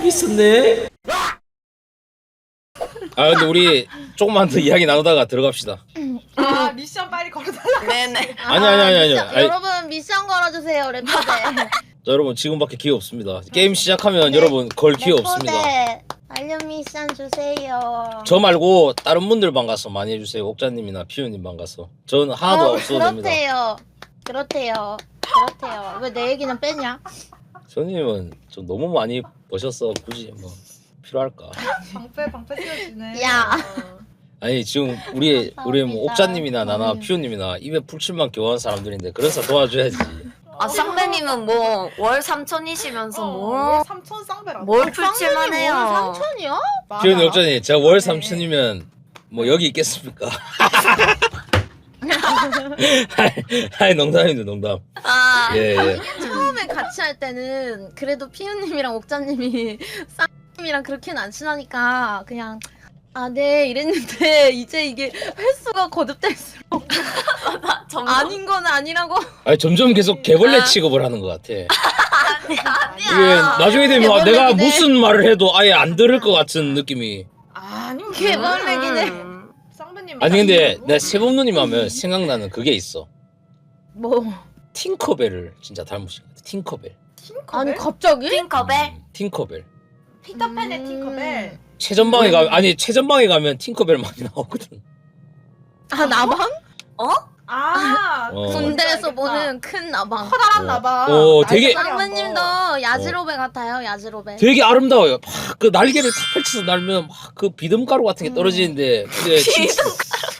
여기 있었네. 아 근데 우리 조금만 더 이야기 나누다가 들어갑시다. 아 미션 빨리 걸어달라. 네네. 아니, 아니, 아니, 아니. 미션, 아니. 여러분 미션 걸어주세요 래퍼대. 자, 여러분 지금밖에 기회 없습니다. 게임 시작하면 여러분 걸 기회 없습니다. 래퍼대 알림 미션 주세요. 저 말고 다른 분들 방 가서 많이 해주세요. 옥자님이나 피우님 방 가서. 저는 하나도 어, 없어도 됩니다. 그렇대요. 그렇대요. 그렇대요. 왜 내 얘기는 빼냐? 손님은 좀 너무 많이 버셨어. 굳이 뭐 필요할까? 방패 방패 씌워주네. 야. 아니 지금 우리 우리 뭐 감사합니다. 옥자님이나 나나 음. 피우님이나 입에 풀칠만 교환 사람들인데 그래서 도와줘야지. 아 쌍배님은 뭐 월 3천이시면서 어, 뭐 삼촌 쌍배라. 뭘 풀칠만 해요. 삼천이요? 피우님 옥자님 제가 월 3천이면 뭐 여기 있겠습니까? 아니 농담입니다 농담. 아 예 예. 처음에 같이 할 때는 그래도 피우님이랑 옥자님이 쌍님이랑 그렇게는 안 친하니까 그냥 아 네 이랬는데 이제 이게 횟수가 거듭될수록 아닌 건 아니라고 아니 점점 계속 개벌레 아. 취급을 하는 것 같아. 아니야. 이게 나중에 되면 개벌레긴 내가 해. 무슨 말을 해도 아예 안 들을 것 같은 느낌이. 아니 개벌레긴 해. 음. 쌍배님. 아니 근데 내가 세범누님 하면 생각나는 그게 있어. 뭐 팅커벨을 진짜 닮으신 것 같아. 팅커벨. 아니 갑자기? 팅커벨. 음, 팅커벨. 피터팬의 음. 팅커벨. 최전방에 가 아니 최전방에 가면 팅커벨 많이 나오거든. 아 나방? 아. 어. 그거 군대에서 알겠다. 보는 큰 나방. 커다란 나봐. 어, 되게- 쌍배님도 야지로베 같아요 야지로베. 되게 아름다워요. 막 그 날개를 탁 펼쳐서 날면 막 그 비듬가루 같은 게 떨어지는데 그게 진짜,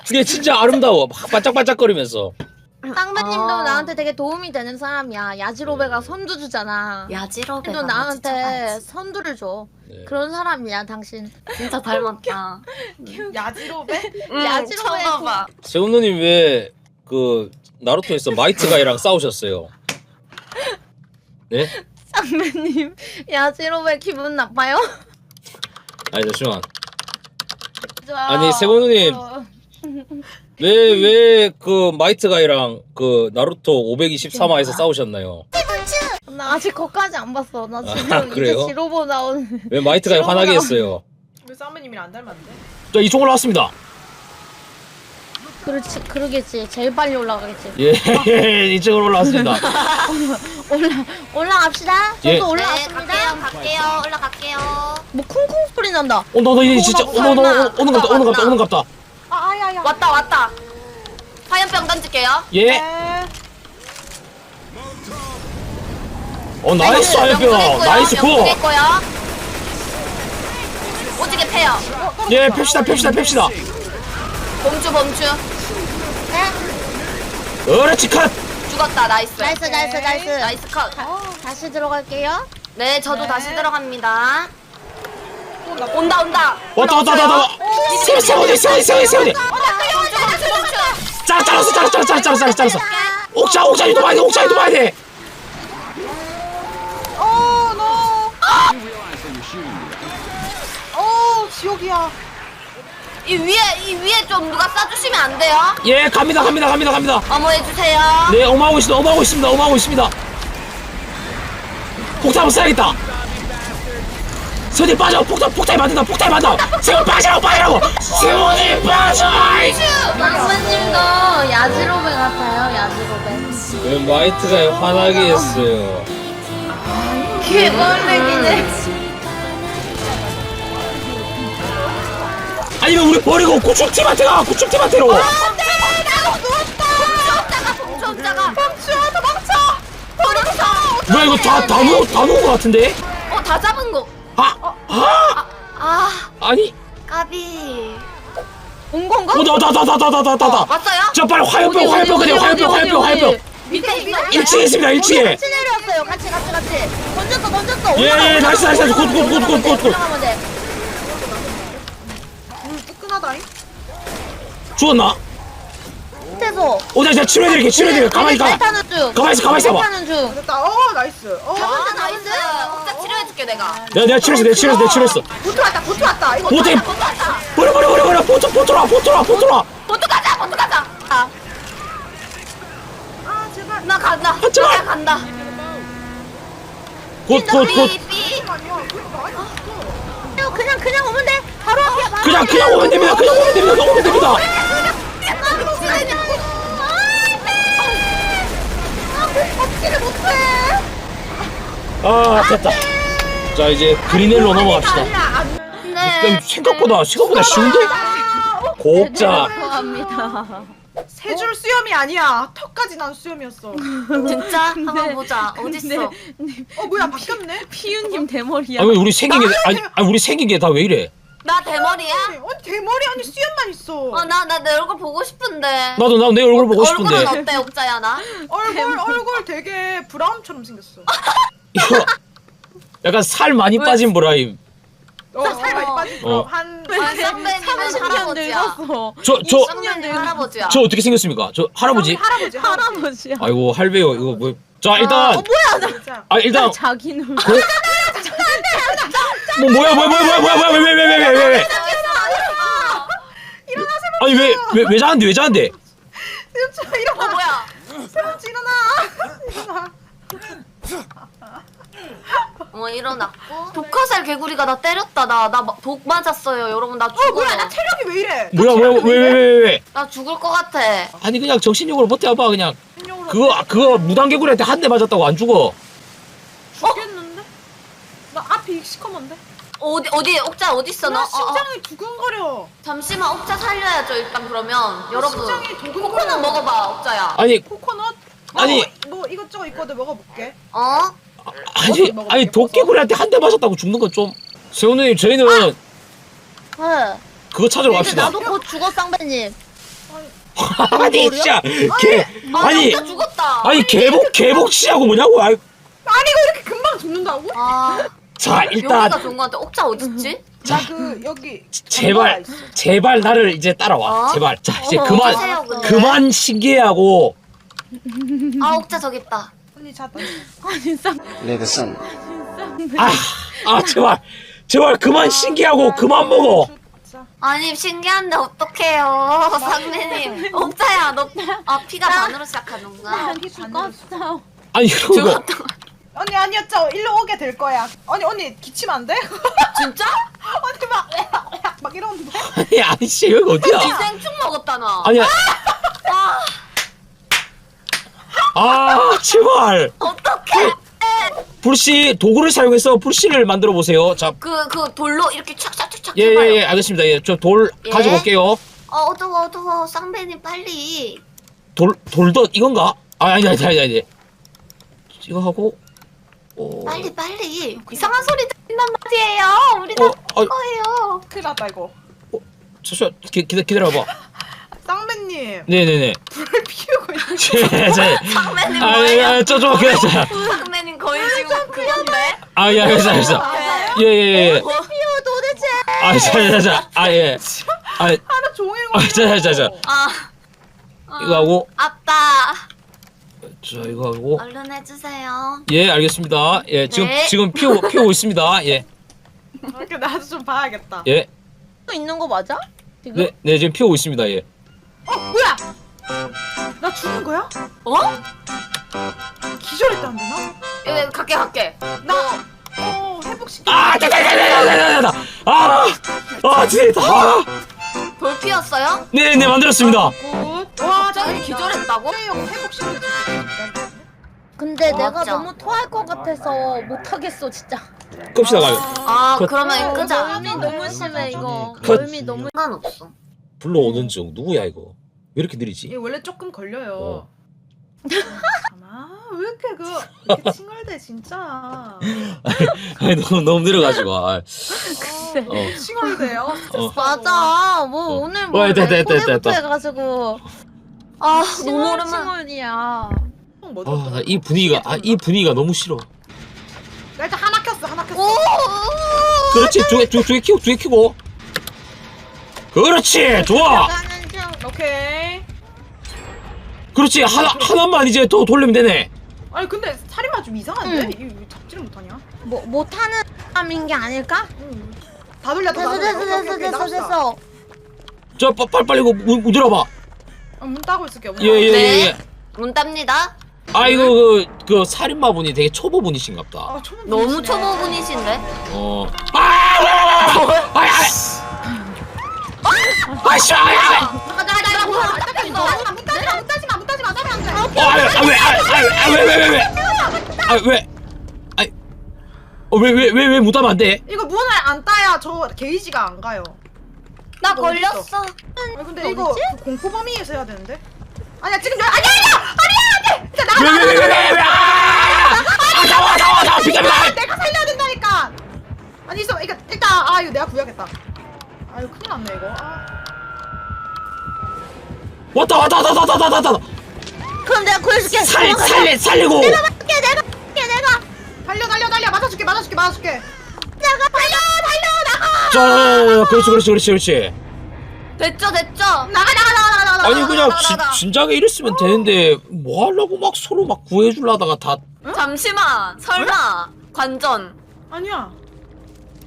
그게 진짜 아름다워. 막 반짝반짝거리면서. 쌍배님도 아. 나한테 되게 도움이 되는 사람이야. 야지로베가 선두 주잖아. 야지러베. 도 나한테 선두를 줘. 네. 그런 사람이야 당신. 진짜 닮았다. 야지로베? 음, 야지러베 처음 봐봐. 세훈누님 왜 그 나루토에서 마이트 가이랑 싸우셨어요? 네? 쌍배님 야지로베 기분 나빠요? 아니 잠시만. 아니, 세훈님. 어, 왜왜 그 마이트 가이랑 그 나루토 523화에서 싸우셨나요? 나 아직 거기까지 안 봤어. 나 지금 아, 이제 그래요? 지로보 나온. 왜 마이트 가이 화나게 했어요? 왜 쌍배님이랑 안 닮았는데? 자 이쪽 올라왔습니다. 그렇지 그러겠지. 제일 빨리 올라가겠지. 예 이쪽으로 올라왔습니다. 올라 올라갑시다. 저도 예. 올라갔습니다. 갈게요. 갈게요. 올라갈게요. 뭐 쿵쿵 소리 난다. 어너너 이제 진짜 어너 너 오는 갑다 오는 갑다 오는 갑다. 아 아야 야. 왔다 왔다. 화염병 던질게요. 예. 네. 어 나이스 네, 하이병 나이스 굿. 오지게 패요. 예 펩시다 펩시다 펩시다. 범주 범주. 그렇지 컷. 죽었다. 나이스. 나이스 나이스 나이스. 나이스 컷. 다시 들어갈게요. 네, 저도 네. 다시 들어갑니다. 온다 온다. 왔다 왔다 왔다 왔다. 세훈 세훈이 세훈이 세훈이 세훈이. 범주 범주. 잘 잘랐어 잘랐어 잘랐어 잘랐어 잘랐어. 옥자 옥자이 도봐야 돼 옥자이 도봐야 돼. 어 노. 어 지옥이야. 이 위에 이 위에 좀 누가 쏴주시면 안 돼요? 예 갑니다 갑니다 갑니다 갑니다. 어머 해 주세요. 네 어마하고 있습니다 어마하고 있습니다 어마하고 있습니다. 폭탄 한번 쏴야겠다. 세훈이 빠져 폭탄 폭탄이 맞는다 폭탄이 맞는다. 세훈 빠지라고 빠지라고. 세훈이 빠져. 쌍배님도 야지로베 같아요. 야지로베. 왜 마이트가 화나게 했어요? 개벌레긴 해. 아니면 우리 버리고 구축팀한테 가 구축팀한테로. 범주자가 범주야 도망쳐. 버리고서. 뭐야 이거 다 다 놓은 다 놓은 거 같은데? 어다 잡은 거. 아, 아, 아 아니, 까비. 온 건가? 어, 어다다다다다다다다. 왔어요? 저 빨리 화염병, 화염병 그래, 화염병, 화염병, 화염병. 밑에 있어. 1층에 있습니다, 1층에. 같이 내려왔어요. 같이 같이 같이. 던졌어 던졌어. 예, 예, 나이스, 나이스, 올라가면 굿, 굿, 돼, 굿, 굿, 굿, 굿. 올라가면 돼. 물 뜨끈하다잉. 죽었나? 밑에서. 어, 자, 자, 치료해드릴게, 치료해드릴게. 가만히 가. 타는 중. 가만히 있어, 가만히 있어봐. 타는 중. 됐다. 어 나이스. 어. 아 나이스. 혹자 치료해줄게 내가. 내가, 내가 치료했어, 내가 치료했어, 내가 치료했어. 보트 왔다. 보트 왔다. 이거 보트, 버려, 버려, 버려, 버려. 보트, 보트라, 보트라, 보트라. 보트 가자 보트 가자. 아, 아 제발. 나 간다. 제발. 나 간다. 굿, 굿, 굿. 삐삐 아니야. 그러니까 아니 없어. 그냥 그냥 오면 돼. 바로 앞이야. 바로 그냥 그냥 오면 됩니다. 그냥 오면 됩니다. 그냥 오면 됩니다. 잡지를 못해. 아 됐다. 자 이제 그린엘로 넘어갑시다. 네. 생각보다 생각보다 쉬운데? 곱자. 좋아합니다. 세 줄 수염이 아니야. 턱까지 난 수염이었어. 진짜 한번 보자. 어딨어? 어 뭐야 바뀌었네? 피우님 대머리야. 아왜 우리 생긴 게 아니, 아니 우리 생긴 게 다 왜 이래? 나 대머리야? 아니 대머리 아니 수염만 있어. 어 나 나 내 얼굴 보고 싶은데. 나도 나도 내 얼굴 보고 싶은데 얼굴은 어때 옥자야 나? 얼굴 얼굴 되게 브라운처럼 생겼어. 이거 약간 살 많이 빠진 브라임. 어, 살 많이 빠진 어. 거. 한 아, 쌍배님은 30년 할아버지야. 늙었어. 저 저저 쌍배님 할아버지야. 어떻게 생겼습니까? 저 할아버지? 할아버지 할아버지. 아이고 할배요 이거 뭐. 자 일단 어 뭐야? 아 일단 자기 눈. 뭐 뭐야 뭐야 뭐야 뭐야 뭐야 뭐야 왜왜 왜 왜왜 왜? 아니 왜왜왜 자는데 왜 자는데? 진짜 어 일어나. 뭐야? 세번째 일어나. 일어나. 어 일어났고. 독화살 개구리가 나 때렸다. 나 나 독 맞았어요. 여러분 나어 죽어요. 뭐야 나 체력이 왜 이래? 뭐야 뭐야 왜 왜 왜 왜? 나 죽을 것 같아. 아니 그냥 정신력으로 버텨봐 그냥 그거 그거 무단개구리한테 한 대 맞았다고 안 죽어. 죽겠는데? 나 앞이 시커먼데? 어디 어디 옥자 어디 있어 너? 나 어, 어. 심장이 두근거려. 잠시만 옥자 살려야죠 일단 그러면 여러분. 심장이 두근거려. 코코넛 먹어봐 옥자야. 아니 코코넛? 아니. 뭐, 뭐 이것저것 있거든 먹어볼게. 어? 아니 아니 도깨구리한테 한 대 맞았다고 죽는 건 좀. 세훈님 저희는 네. 그거 찾으러 갑시다. 나도 곧 죽어 쌍배님. 아니 진짜 개 아, 아니 옥자 죽었다. 아니 개복 개복 씨하고 뭐냐고. 아이, 아니 이거 이렇게 금방 죽는다고? 아 자 여기가 일단 좋은 것 같아. 옥자 어딨지? 나 그 여기 제발 전화가 있어. 제발 나를 이제 따라와. 어? 제발 자 이제 어, 그만 어디세요, 근데? 그만 신기해하고 아 옥자 저기 있다. 언니 the sun. 아, 아 제발 제발 그만 신기하고 그만 먹어. 진짜. 아니 신기한데 어떡해요 상대님 옥자야 너 아 피가 반으로 시작하는구나 난 죽었어. 아니 그런 거 죽었다 언니 아니었죠? 일로 오게 될 거야. 언니 언니 기치면 안 돼? 진짜? 언니 막, 막 이러는데? 아니 아니 씨 여기 어디야? 기생충 먹었다 나 아니야. 아, 아 제발 어떡해 불씨 도구를 사용해서 불씨를 만들어 보세요. 자, 그, 그 돌로 이렇게 착착착착 예, 해봐요 예, 예, 알겠습니다. 예, 저 돌 예? 가지고 올게요. 어 어두워 어두워 쌍배님 빨리 돌, 돌덧 이건가? 아, 아니, 아니, 아니, 아니. 이거 하고, 어, 빨리 빨리 이상한 소리 들린단 말이에요 우리 다 어, 어, 거예요 큰일 났다 이거. 잠시만, 기, 기다, 기다려봐. 쌍배님 네네네. 불을 피우고 있는 제, 제, 쌍배님 아, 뭐예요? 예, 저, 좀 기다려. 쌍배님 거의 지금 그건데 아, 예, 알겠어, 알겠어. 예, 예, 예. 뭐, 피우 도대체. 아, 자, 자, 자, 아, 예. 아, 하루 종일 아, 자, 자, 자. 아 이거 하고, 아빠 자, 이거 하고. 얼른 해주세요 예, 알겠습니다. 예, 지금, 네. 지금 피우고, 피우고 있습니다. 예, 이렇게 나도 좀 봐야겠다. 예. 있는 거 맞아? 지금? 네, 네, 지금 피우고 있습니다. 예. 어 뭐야? 나 죽은 거야? 어? 기절했다는데 나? 예, 갈게 갈게 나 어, 회복시켜. 아, 자, 자, 자, 자, 자, 자, 자. 아, 아, 진짜, 아. 돌 피었어요? 네, 네, 만들었습니다. 굿. 와, 갑자기 기절했다고? 회복시켜. 근데 어, 내가 맞죠? 너무 토할 것 같아서 못 하겠어 진짜. 끕시다, 가요. 아 그- 그러면 어, 끄자 멀미 너무 심해 이거. 그- 멀미 너무. 상관 없어 불러오는 중 누구야 이거? 왜 이렇게 느리지? 얘 원래 조금 걸려요. 어. 아, 왜 이렇게 그 이렇게 칭얼대 진짜. 아니 너무 너무 느려가지고. 아, 어. 칭얼대요. 어. 맞아. 뭐 어. 오늘 뭐 어, 됐다, 됐다, 됐다, 레코드부터 됐다. 해가지고. 아 칭얼 칭얼이야. 뭐 아, 이 분위기가 아, 이 분위기가 너무 싫어. 나 일단 하나 켰어, 하나 켰어. 오 그렇지, 두개 두개 키고 두개 키고. 그렇지, 좋아. 오케이. 그렇지, 하나 하나만 이제 더 돌리면 되네. 아니 근데 살인마 좀 이상한데? 응. 이게 왜 잡지를 못하냐? 뭐 못하는 사람인 게 아닐까? 응. 다 돌려, 다 됐어 돌려. 됐어 오케이, 됐어 오케이, 됐어 나갑시다. 됐어. 저 빠- 빨리 빨리 이거 문, 문 열어봐. 어, 문 따고 있을게요. 문 예, 예, 따고. 예, 네. 예. 문 땁니다 아 이거 그, 그 살인마 분이 되게 초보 분이신갑다. 아, 초보 너무 분이시네. 초보분이신데? 어. 아! 아! 아! 아! 씨! 아! 아! 가자 가자 가자 뭐야 따지마, 따지마, 못 따지마, 못 따지마, 못 따지마, 따지마 안 돼. 아! 아! 왜? 아! 아! 왜? 왜? 왜? 왜? 아! 왜? 아! 어, 왜, 왜, 왜, 왜 못하면 안 돼? 이거 문을 안 따야 저 게이지가 안 가요. 나 걸렸어 아 근데 이거 그 공포 범위에서 해야 되는데? 아니야 지금 여 아니야 아니야 아니야 진짜 나가 왜, 왜, 왜, 왜, 왜, 왜? 아! 아! 나와, 나와, 나와! 비켜, 비켜! 내가 살려야 된다니까 아니 있어 이거 일단 아 이거 내가 구해야겠다 아유 큰일 났네 이거 아, 왔다, 왔다, 왔다, 왔다, 왔다, 왔다, 왔다! 그럼 내가 구해줄게. 살, 도망가. 살리, 살리고! 내가 할게 내가 할게 내가. 달려 달려 달려 맞아줄게 맞아줄게 맞아줄게 나가 달려 달려 나가 자, 그렇지, 그렇지, 그렇지, 그렇지. 됐죠 됐죠 나가 나가 나가 나가 나가 아니, 그냥 나가, 진, 나가. 진작에 이랬으면 되는데, 뭐 하려고 막 서로 막 구해주려다가 다. 잠시만 설마 관전 아니야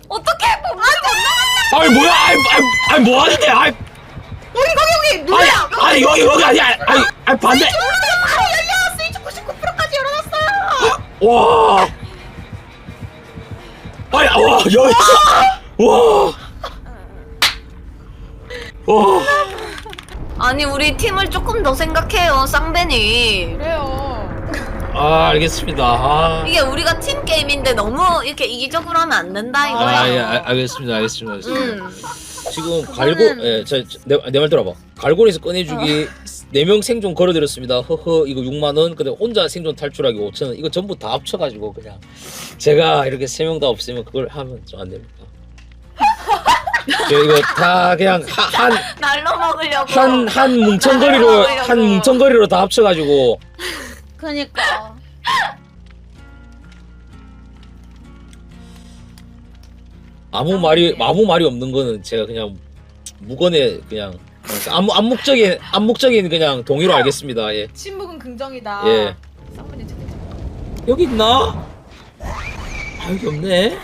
어떻게 보면 안 아니, 뭐야, 아이, 아이, 아이, 뭐 하는데, 아이. 여기 거기 여기 아니, 누구야 아니, 여기, 여기 아니야. 아니, 아니, 반대. 바로 열려 스위치 99%까지 열어놨어요 와. 아니, 와, 여기. 와. 와. 아니 우리 팀을 조금 더 생각해요 쌍배님 그래요 아, 알겠습니다. 아. 이게 우리가 팀 게임인데 너무 이렇게 이기적으로 하면 안 된다 이거야 아, 예, 알- 알겠습니다, 알겠습니다. 알겠습니다. 음. 지금 갈고, 예, 저, 내말 들어봐. 갈고리에서 꺼내주기 네 명 생존 걸어드렸습니다. 허허, 이거 6만 원. 근데 혼자 생존 탈출하기 5천 원. 이거 전부 다 합쳐가지고 그냥 제가 이렇게 세 명 다 없으면 그걸 하면 좀 안 됩니까? 저 이거 다 그냥 한 날로 먹으려고 한 한 뭉텅거리로 한 뭉텅거리로 다 합쳐가지고 그니까. 아무 말이 아무 말이 없는 거는 제가 그냥 무건의 그냥 암, 암묵적인 암묵적인 그냥 동의로 알겠습니다. 예. 침묵은 긍정이다 예. 여기 있나? 아 여기 없네.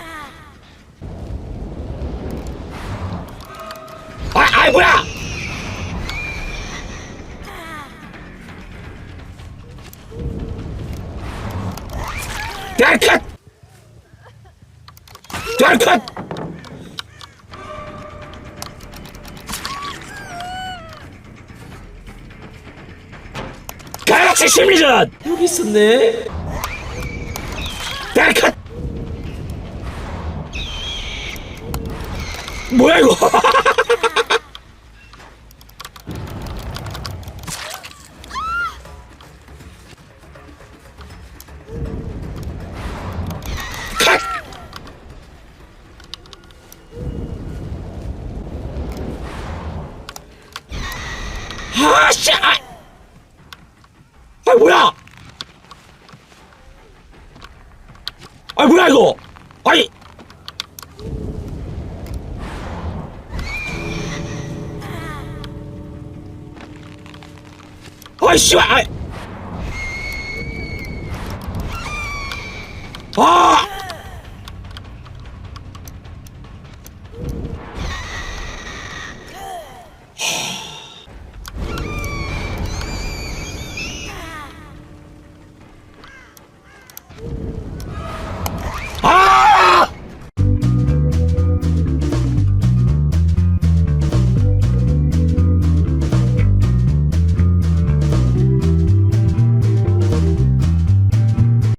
아, 아 뭐야? 대컷! 대컷! 갈락시 심리전! 여기 있었네. 대컷! 뭐야 이거? 아, 씨! 아, 아 뭐야? 아 뭐야 이거? 아니 아이 씨발 아이 아